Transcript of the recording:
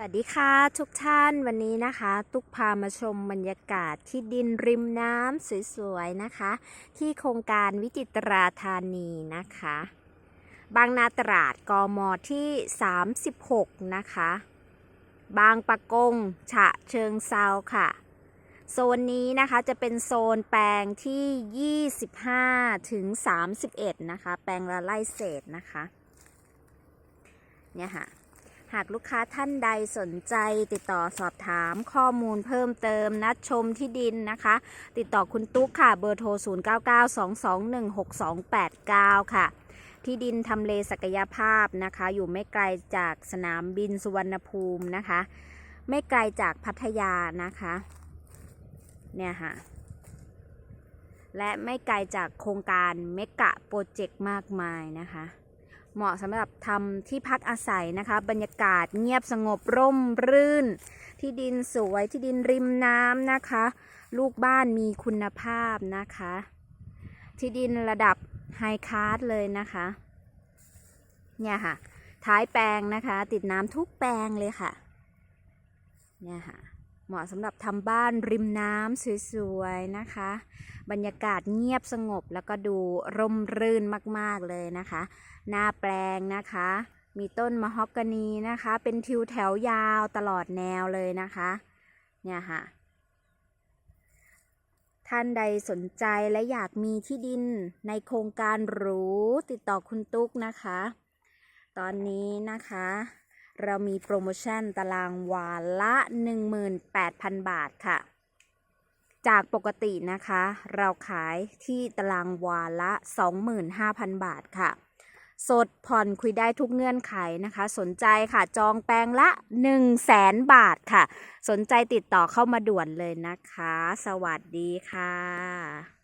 สวัสดีค่ะทุกท่านวันนี้นะคะ ตุกพามาชมบรรยากาศที่ดินริมน้ำสวยๆนะคะ ที่โครงการวิจิตราธานีนะคะ บางนาตราดกมที่ 36 นะคะ บางปะกง ฉะเชิงเซาค่ะ โซนนี้นะคะจะเป็นโซนแปลงที่ 25 ถึง 31 นะคะ แปลงละไล่เศษนะคะ เนี่ยค่ะ หากลูกค้าท่านใดสนใจติดต่อสอบถามข้อมูลเพิ่มเติม นัดชมที่ดินนะคะ ติดต่อคุณตุ๊กค่ะเบอร์โทร 0992216289 ค่ะ ที่ดินทำเลศักยภาพนะคะ อยู่ไม่ไกลจากสนามบินสุวรรณภูมินะคะ ไม่ไกลจากพัทยานะคะ เนี่ยค่ะและไม่ไกลจากโครงการเมกะโปรเจกต์มากมายนะคะ เหมาะสำหรับทำที่พักอาศัยนะคะ บรรยากาศเงียบสงบร่มรื่น ที่ดินสวยที่ดินริมน้ำนะคะ ลูกบ้านมีคุณภาพนะคะ ที่ดินระดับไฮคลาสเลยนะคะ เนี่ยค่ะ ท้ายแปลงนะคะ ติดน้ำทุกแปลงเลยค่ะ เนี่ยค่ะ เหมาะสำหรับทำบ้านริมน้ำสวยๆนะคะ บรรยากาศเงียบสงบแล้วก็ดูร่มรื่นมากๆเลยนะคะ หน้าแปลงนะคะ มีต้นมะฮอกกานีนะคะ เป็นทิวแถวยาวตลอดแนวเลยนะคะ เนี่ยค่ะ ท่านใดสนใจและอยากมีที่ดินในโครงการหรูติดต่อคุณตุ๊กนะคะ ตอนนี้นะคะ เรามีโปรโมชั่นตารางวาละ 18,000 บาทค่ะ จากปกตินะคะ เราขายที่ตารางวาละ 25,000 บาทค่ะ สดผ่อนคุยได้ทุกเงื่อนไขนะคะ สนใจค่ะจองแปลงละ 1 0 0 0 0แสนบาทค่ะ สนใจติดต่อเข้ามาด่วนเลยนะคะ สวัสดีค่ะ